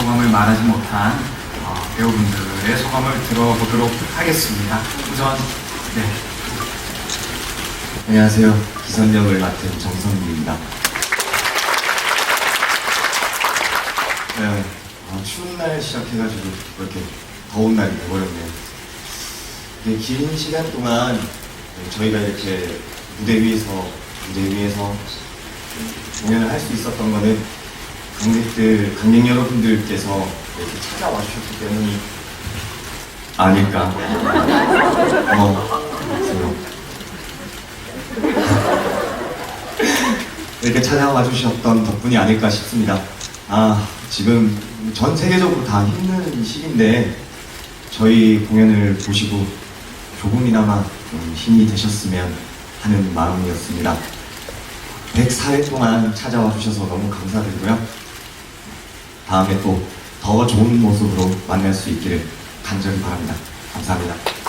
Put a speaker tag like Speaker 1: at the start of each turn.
Speaker 1: 소감을 말하지 못한 어, 배우분들의 소감을 들어보도록 하겠습니다. 우선 네,
Speaker 2: 안녕하세요. 기선역을 맡은 정성민입니다. 네, 아, 추운 날 시작해가지고 이렇게 더운 날이 돼버렸네요. 이게 긴 시간 동안 저희가 이렇게 무대 위에서, 무대 위에서 공연을 할 수 있었던 거는 관객들, 관객 여러분들께서 이렇게 찾아와 주셨기 때문이 아닐까. 어, 이렇게 찾아와 주셨던 덕분이 아닐까 싶습니다. 아, 지금 전 세계적으로 다 힘든 시기인데 저희 공연을 보시고 조금이나마 좀 힘이 되셨으면 하는 마음이었습니다. 104회 동안 찾아와 주셔서 너무 감사드리고요. 다음에 또 더 좋은 모습으로 만날 수 있기를 간절히 바랍니다. 감사합니다.